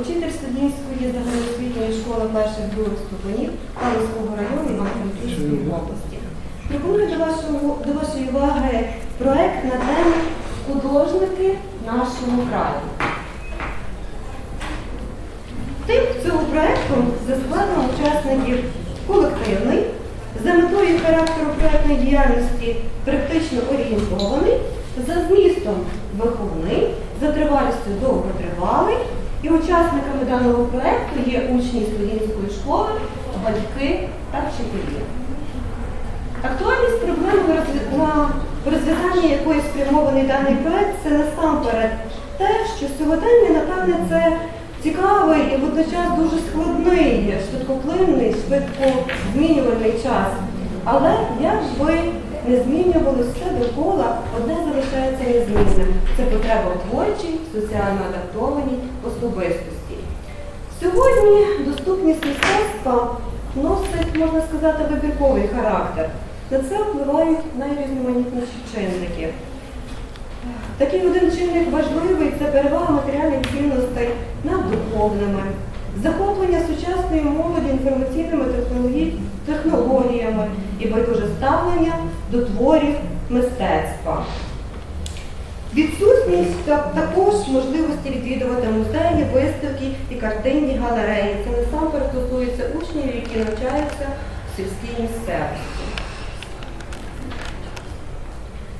учитель студентської загальноосвітньої школи перших других ступенів Калинського району Івано-Франківської області. Пропоную до, до вашої уваги проект на тему Художники нашого краю. Тип цього проекту за складом учасників колективний, за метою характеру проектної діяльності практично орієнтований, за змістом виховний, за тривалістю довготривалий. І учасниками даного проекту є учні студентської школи, батьки та вчителі. Актуальність проблеми, на розв'язання якої спрямований даний проект, це насамперед те, що сьогодення, напевне, це цікавий і водночас дуже складний, швидкоплинний, швидко змінювальний час. Але як би не змінювали все довкола, одне залишається незмінним. Це потреба в творчій, соціально адаптованій особистості. Сьогодні доступність мистецтва носить, можна сказати, вибірковий характер. На це впливають найрізноманітніші чинники. Такий один чинник важливий це перевага матеріальних цінностей над духовними, захоплення сучасної молоді інформаційними технологіями і байдуже ставлення до творів мистецтва. Відсутність також можливості відвідувати музеї, виставки і картинні галереї. Це насамперед стосується учнів, які навчаються в сільській місцевості.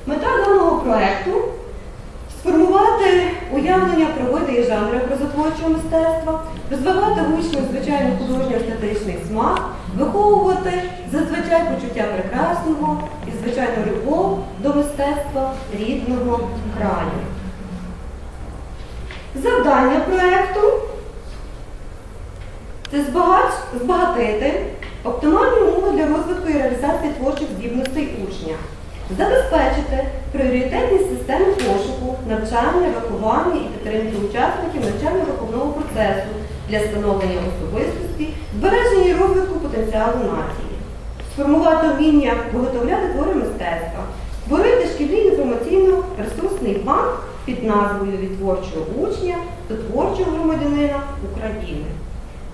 Мета даного проекту сформувати уявлення про види і жанри образотворчого мистецтва, розвивати учнів звичайно художньо-естетичний смак, виховувати зазвичай почуття прекрасного і звичайно любов до мистецтва рідного краю. Завдання проекту це збагатити оптимальні умови для розвитку і реалізації творчих здібностей учня, забезпечити пріоритетні системи пошуку, навчання, виховання і підтримки учасників навчально-виховного процесу для становлення особистості, збереження і розвитку потенціалу нації, сформувати вміння виготовляти твори мистецтва, створити шкільний інформаційно-ресурсний банк під назвою від творчого учня до творчого громадянина України.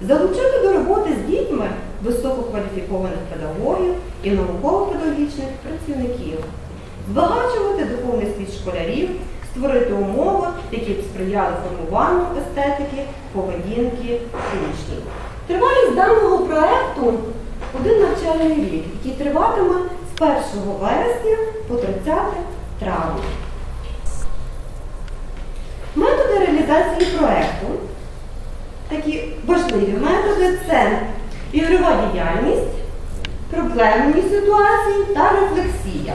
Залучити до роботи з дітьми висококваліфікованих педагогів і науково-педагогічних працівників, збагачувати духовний світ школярів, створити умови, які б сприяли формуванню естетики, поведінки учнів. Тривалість даного проекту один навчальний рік, який триватиме з 1 вересня по 30 травня. Методи реалізації проекту такі важливі методи це ігрова діяльність, проблемні ситуації та рефлексія.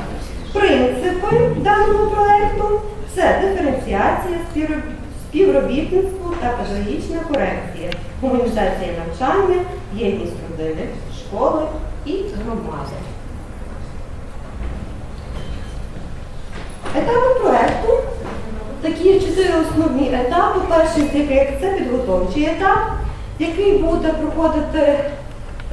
Принципи даного проєкту це диференціація, співробітництво та педагогічна корекція, гуманізація навчання, єдність родини, школи і громади. Етапи проєкту такі чотири основні етапи. Перший з яких це підготовчий етап, який буде проходити,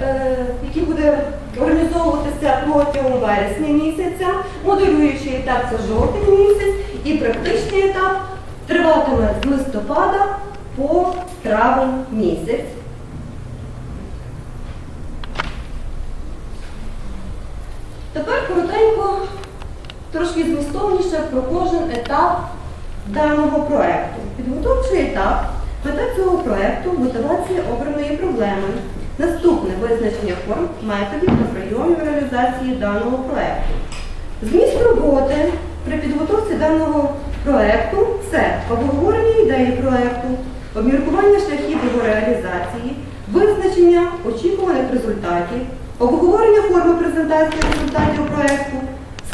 е, який буде організовуватися протягом вересня місяця, моделюючий етап це жовтень місяць, і практичний етап триватиме з листопада по травень місяць. Змістовніше про кожен етап даного проекту. Підготовчий етап, мета цього проекту мотивація обраної проблеми. Наступне визначення форм, методів та прийомів реалізації даного проекту. Зміст роботи при підготовці даного проекту це обговорення ідеї проекту, обміркування шляхів його реалізації, визначення очікуваних результатів, обговорення форми презентації результатів проекту,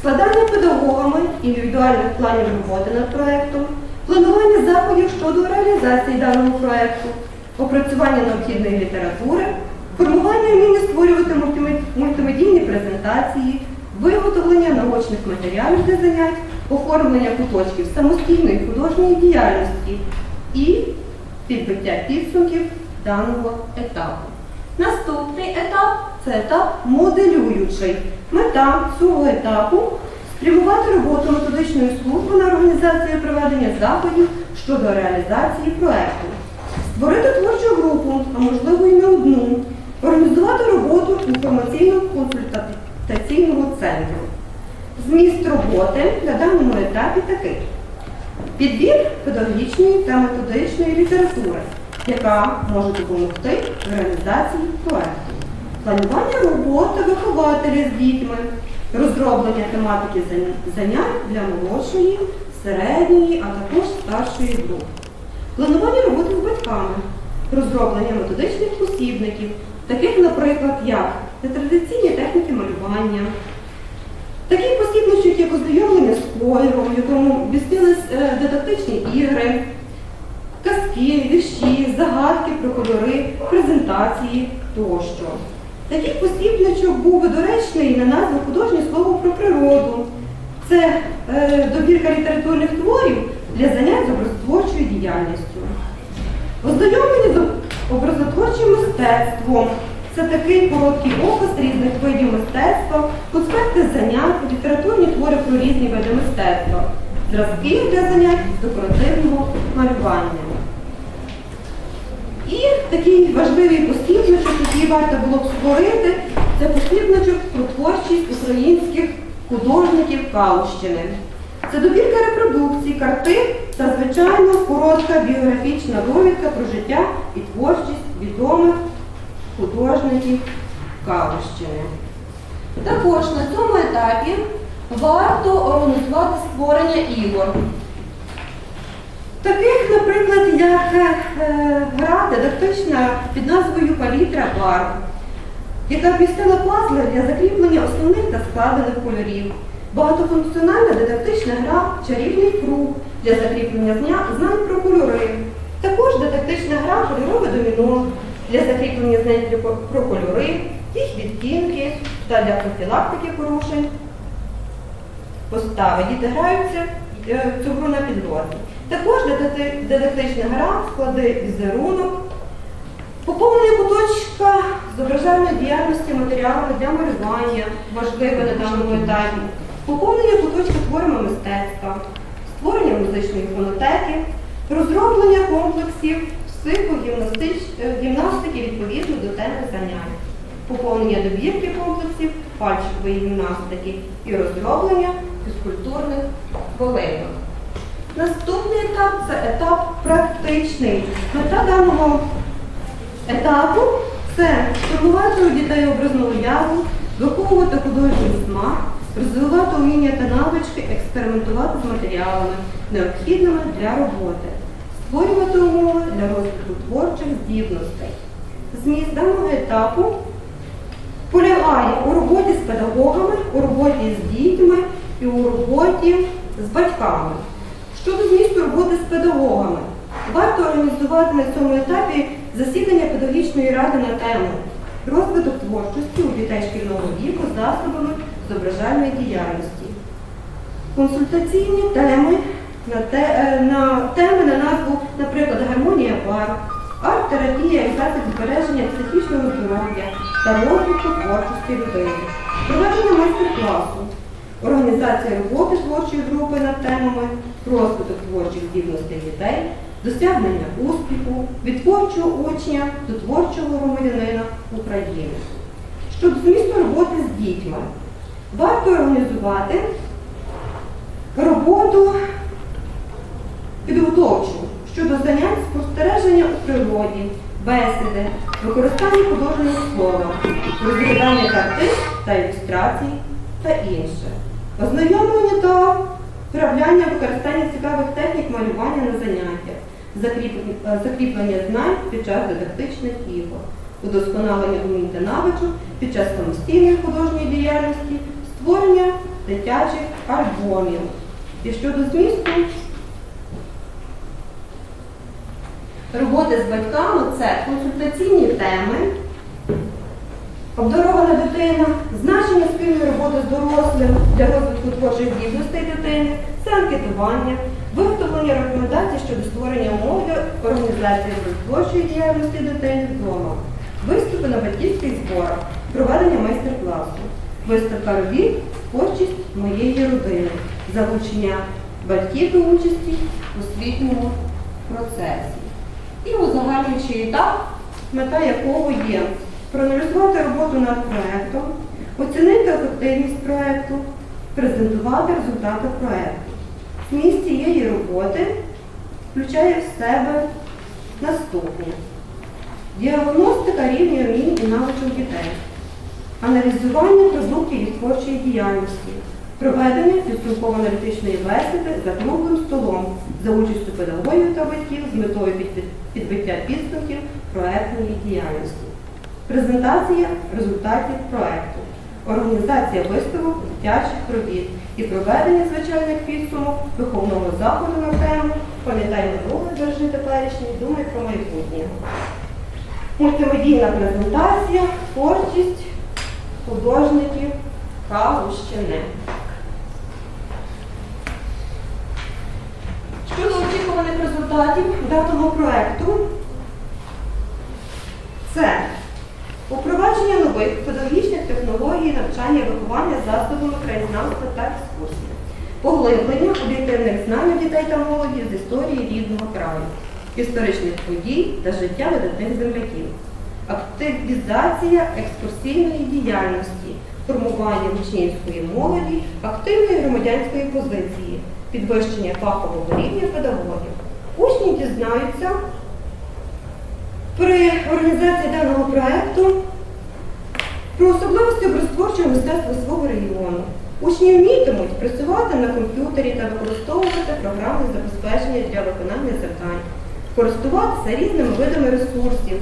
складання педагогами індивідуальних планів роботи над проектом, планування заходів щодо реалізації даного проекту, опрацювання необхідної літератури, формування вміння створювати мультимедійні презентації, виготовлення наочних матеріалів для занять, оформлення куточків самостійної художньої діяльності і підбиття підсумків даного етапу. Наступний етап це етап моделюючий. Мета цього етапу спрямувати роботу методичної служби на організацію проведення заходів щодо реалізації проекту, створити творчу групу, а можливо і не одну, організувати роботу інформаційно-консультаційного центру. Зміст роботи на даному етапі такий. Підбір педагогічної та методичної літератури, яка може допомогти в реалізації проекту. Планування роботи вихователя з дітьми, розроблення тематики занять для молодшої, середньої, а також старшої груп. Планування роботи з батьками, розроблення методичних посібників, таких, наприклад, як нетрадиційні техніки малювання, Такий посібничок, як ознайомлення з кольором, в якому вмістились е, дидактичні ігри, казки, вірші, загадки про кольори, презентації тощо. Такий посібничок був би доречний на назву художнє слово про природу. Це е, добірка літературних творів для занять з образотворчою діяльністю. Ознайомлення з образотворчим мистецтвом. Це такий короткий опис різних видів мистецтва, конспекти занять, літературні твори про різні види мистецтва, зразки для занять декоративного малювання. Такий важливий посібничок, який варто було б створити, це посібничок про творчість українських художників Калущини. Це добірка репродукцій, картин та, звичайно, коротка біографічна довідка про життя і творчість відомих художників Калущини. Також на цьому етапі варто організувати створення ігор. Таких, наприклад, як е, гра дидактична під назвою Палітра барв, яка вмістила пазли для закріплення основних та складених кольорів. Багатофункціональна дидактична гра Чарівний круг для закріплення знань про кольори. Також дидактична гра Кольорове доміно для закріплення знань про- про кольори, їх відтінки та для профілактики порушень постави. Діти граються е, цю гру на підлозі. Також дидакти- дидактична гра, склади візерунок, поповнення куточка зображальної діяльності матеріалами для малювання, важливе на даному етапі, поповнення куточка творами мистецтва, створення музичної фонотеки, розроблення комплексів психогімнастики відповідно до теми занять, поповнення добірки комплексів пальчикової гімнастики і розроблення фізкультурних хвилинок. Наступний етап це етап практичний. Мета даного етапу це формувати у дітей образну уяву, виховувати художній смак, розвивати вміння та навички, експериментувати з матеріалами, необхідними для роботи, створювати умови для розвитку творчих здібностей. Зміст даного етапу полягає у роботі з педагогами, у роботі з дітьми і у роботі з батьками. Щодо змісту роботи з педагогами, варто організувати на цьому етапі засідання педагогічної ради на тему розвиток творчості у дітей шкільного віку засобами зображальної діяльності. Консультаційні теми на, те, е, на теми на назву, наприклад, гармонія пар, арт-терапія і засіб збереження психічного здоров'я та розвитку творчості людини, проведення майстер-класу, організація роботи творчої групи над темами, розвиток творчих здібностей дітей, досягнення успіху, від творчого учня до творчого громадянина України. Щодо змісту роботи з дітьми, варто організувати роботу підготовчу щодо занять спостереження у природі, бесіди, використання художнього слова, розглядання картин та ілюстрацій та інше. Ознайомлення та вправляння використання цікавих технік малювання на заняттях, закріплення, е, знань під час дидактичних ігор, удосконалення умінь та навичок під час самостійної художньої діяльності, створення дитячих альбомів. І щодо змісту, роботи з батьками це консультаційні теми, обдарована дитина, значення спільної роботи з дорослим для розвитку творчих здібностей дитини, це анкетування, виготовлення рекомендацій щодо створення умов для організації творчої діяльності дитини вдома, виступи на батьківських зборах, проведення майстер-класу, виставка робіт, творчість моєї родини, залучення батьків до участі у освітньому процесі. і узагальнюючий етап, мета якого є проаналізувати роботу над проектом, оцінити ефективність проекту, презентувати результати проекту. Зміст цієї роботи включає в себе наступні. Діагностика рівня вмінь і навичок дітей, аналізування продуктів і творчої діяльності, проведення підсумково-аналітичної бесіди за круглим столом за участю педагогів та батьків з метою підбиття підсумків проектної діяльності, презентація результатів проекту, організація виставок дитячих робіт і проведення звичайних підсумок виховного заходу на тему Пам'ятай минуле, бережи теперішнє, думай про майбутнє. Мультимедійна презентація, творчість художників Калущини. Щодо очікуваних результатів даного проєкту, це упровадження нових педагогічних технологій навчання і виховання засобами краєзнавства та екскурсії, поглиблення об'єктивних знань дітей та молоді з історії рідного краю, історичних подій та життя видатних земляків, активізація екскурсійної діяльності, формування учнівської молоді, активної громадянської позиції, підвищення фахового рівня педагогів. Учні дізнаються при організації даного проєкту про особливості образотворчого мистецтва свого регіону. Учні вмітимуть працювати на комп'ютері та використовувати програми забезпечення для виконання завдань, користуватися різними видами ресурсів,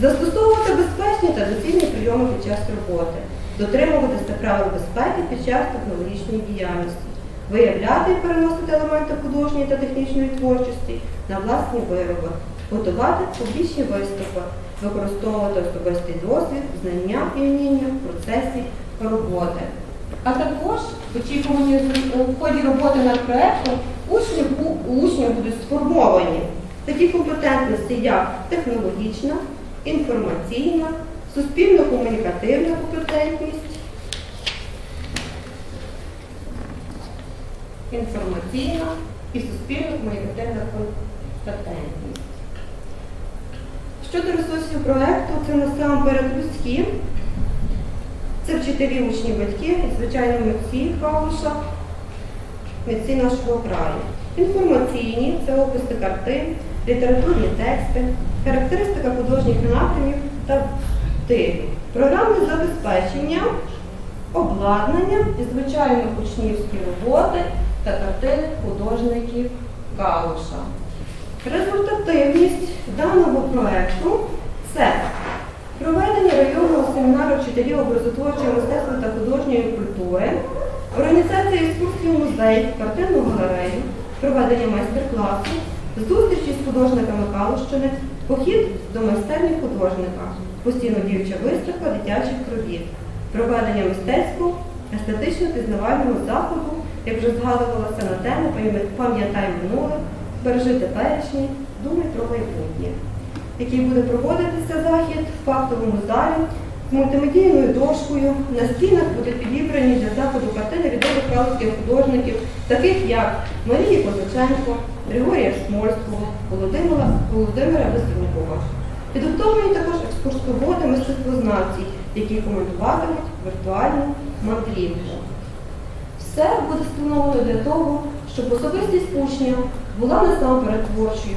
застосовувати безпечні та доцільні прийоми під час роботи, дотримуватися правил безпеки під час технологічної діяльності, виявляти і переносити елементи художньої та технічної творчості на власні вироби, готувати публічні виступи, використовувати особистий досвід, знання і вміння в процесі роботи. А також очікуванні в ході роботи над проєктом учнів, у учнів будуть сформовані такі компетентності, як технологічна, інформаційна, суспільно-комунікативна компетентність, інформаційна і суспільно-комунікативна компетентність. Щодо ресурсів проєкту, це насамперед людські, це вчителі, учні, батьки звичайно, митці Калуша, митці нашого краю. Інформаційні це описи картин, літературні тексти, характеристика художніх напрямів та типів, програмне забезпечення, обладнання і, звичайно, учнівські роботи та картини художників Калуша. Результативність даного проєкту це проведення районного семінару вчителів образотворчого мистецтва та художньої культури, організація екскурсії в музей, картинну галерею, проведення майстер-класу, зустрічі з художниками Калущини, похід до майстерні художника, постійно діюча виставка дитячих робіт, проведення мистецького естетично-пізнавального заходу, як вже згадувалося на тему Пам'ятай минуле, бережи теперішнє, думай про майбутнє який буде проводитися захід в фактовому залі з мультимедійною дошкою. На стінах будуть підібрані для заходу картини відомих калузьких художників, таких як Марії Козаченко, Григорія Смольського, Володимира, Володимира Безрукова. Підготовлені також екскурсоводи мистецтвознавці, які коментуватимуть віртуальну мандрівку. Все буде встановлено для того, щоб особистість учня була насамперед творчою,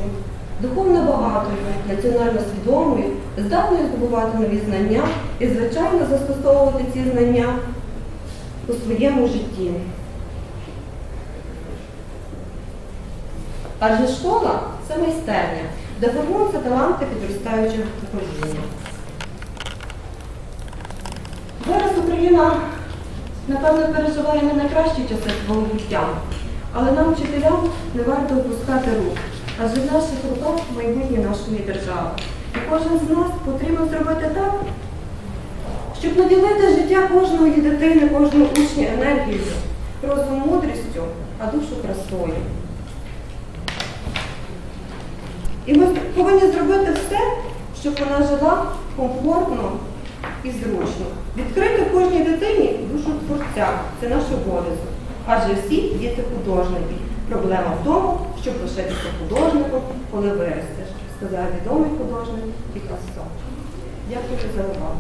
духовно багатою, національно свідомою, здатною здобувати нові знання і, звичайно, застосовувати ці знання у своєму житті. Адже школа це майстерня, де формуються таланти підростаючого покоління. Зараз Україна, напевно, переживає не найкращі часи свого буття, але нам, вчителям, не варто опускати рук, адже в наших руках майбутнє нашої держави. І кожен з нас потрібно зробити так, щоб наділити життя кожної дитини, кожного учня енергією, розум мудрістю, а душу красою. І ми повинні зробити все, щоб вона жила комфортно і зручно. Відкрити кожній дитині душу творця це наш обов'язок. Адже всі діти художники. Проблема в тому, щоб лишитися художником, коли виростеш. сказав відомий художник Пікассо. Дякую за увагу.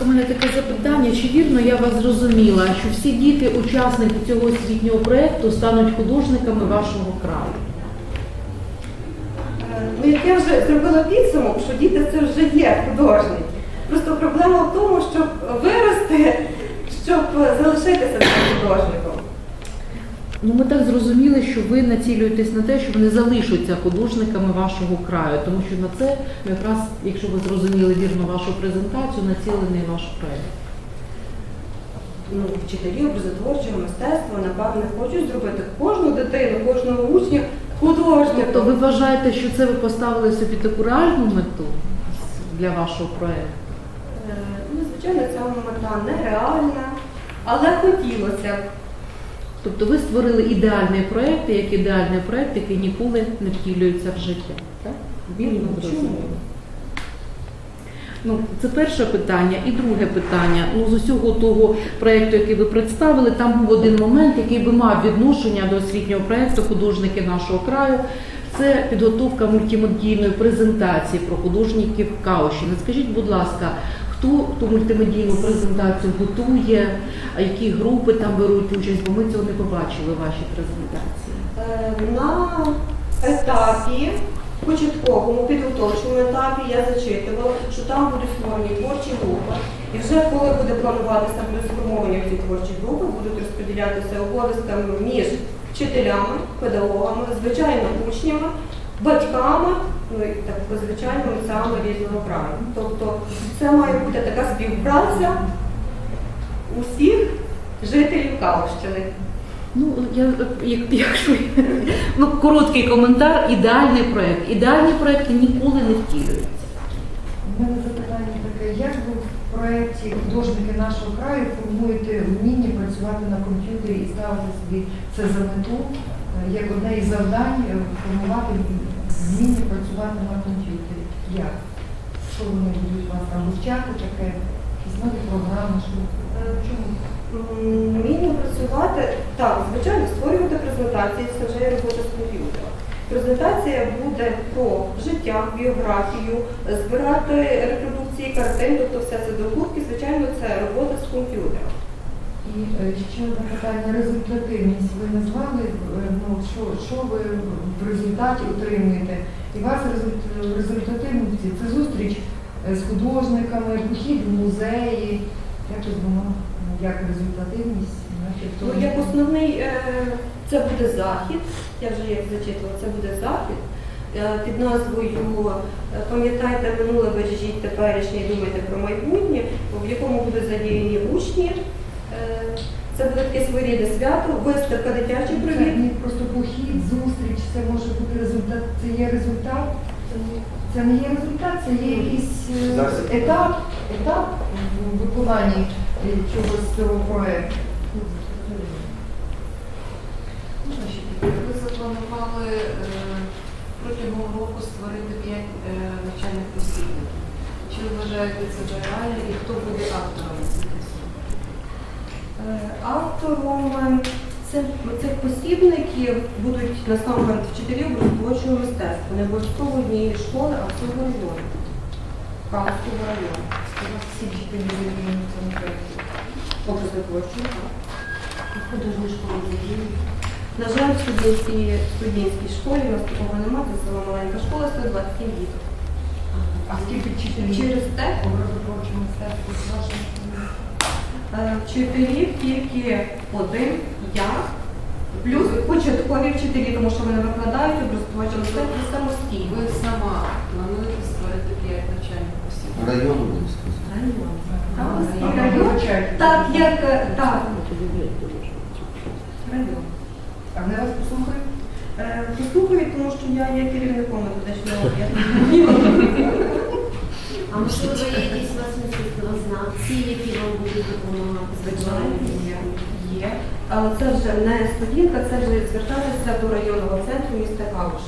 У мене таке запитання. Чи вірно я вас зрозуміла, що всі діти, учасники цього освітнього проєкту, стануть художниками вашого краю? Е, Ну, як я вже зробила підсумок, що діти це вже є художники. Просто проблема в тому, щоб вирости, щоб залишитися цим художником. Ну, ми так зрозуміли, що ви націлюєтесь на те, що вони залишаться художниками вашого краю, тому що на це якраз, якщо ви зрозуміли вірно вашу презентацію, націлений ваш проєкт. Ну, вчителі образотворчого мистецтва, напевне, хочуть зробити кожну дитину, кожного учня художником. Тобто ви вважаєте, що це ви поставили собі таку реальну мету для вашого проєкту? Е, Ну, звичайно, ця мета нереальна, але хотілося б. Тобто ви створили ідеальний проєкт, як ідеальний проєкт, який ніколи не втілюється в життя. Так? Ну. Ну, це перше питання. І друге питання. Ну, з усього того проєкту, який ви представили, там був один момент, який би мав відношення до освітнього проєкту художники нашого краю. Це підготовка мультимедійної презентації про художників Каушіна. Скажіть, будь ласка, хто ту мультимедійну презентацію готує, які групи там беруть участь, бо ми цього не побачили в вашій презентації. Е, На етапі, початковому підготовчому етапі я зачитувала, що там будуть створені творчі групи. І вже коли буде плануватися буде сформовані ці творчі групи, будуть розподілятися обов'язками між вчителями, педагогами, звичайно, учнями, батьками, ну і так звичайно митцями різного краю. Тобто це має бути така співпраця усіх жителів Калущини. Ну, я, як, якщо ну, короткий коментар, ідеальний проєкт. Ідеальні проєкти ніколи не втілюються. У мене запитання таке, як ви в проєкті художники нашого краю формуєте вміння працювати на комп'ютері і ставити собі це за мету, е, як одне із завдань е, формувати вміння працювати на комп'ютері? Як? Що вони будуть вас там вивчати таке? Якісь програми, що Е, Чому? Вміння працювати, так, звичайно, створювати презентації, це вже є робота з комп'ютера. Презентація буде про життя, біографію, збирати репродукції картин, тобто все це докупки, звичайно, це робота з комп'ютера. І е, ще одне питання, результативність. Ви назвали, е, ну, що, що ви в результаті отримуєте? І вас результ- в результативності це зустріч е, з художниками, похід в музеї. Якось воно як результативність, Ну, як основний, це буде захід, я вже як зачитувала, це буде захід під назвою Пам'ятайте минуле, бережіть теперішнє, думайте про майбутнє, в якому будуть задіяні учні. Е, Це буде таке своєрідне свято, виставка дитячих не просто похід, зустріч, це може бути результат, це є результат. Це не є результат, це є якийсь е, етап, етап в виконанні чогось цього проєкту. Ви запланували е, протягом року створити 5 навчальних посібників. Чи ви вважаєте це за реальне і хто буде автором цих посібників? Е, Е, цих, посібників будуть насамперед вчителі образотворчого мистецтва, не обов'язково однієї школи, а всього району. Калського району. Всі задіяні в цьому проєкті. Образотворчого, так. Художні школи задіяні. На жаль, в студентській, студентській школі у нас такого немає, це села маленька школа, 127 діток. А скільки вчителів Через те образотворчого мистецтва е, вчителів тільки один, я, плюс початкові вчителі, тому що вони викладають образотворче мистецтво самостійно. Ви сама плануєте створити 5 навчальних посібників? Району буде сказати. Район. Так, як е, так. Район. А вони вас послухають? Е, Послухаю, тому що я є керівником методичного об'єднання. А можливо, є якісь у ці, які вам будуть допомагати? Звичайно, є. Є. Але це вже не студентка, це вже звертатися до районного центру міста Калуш.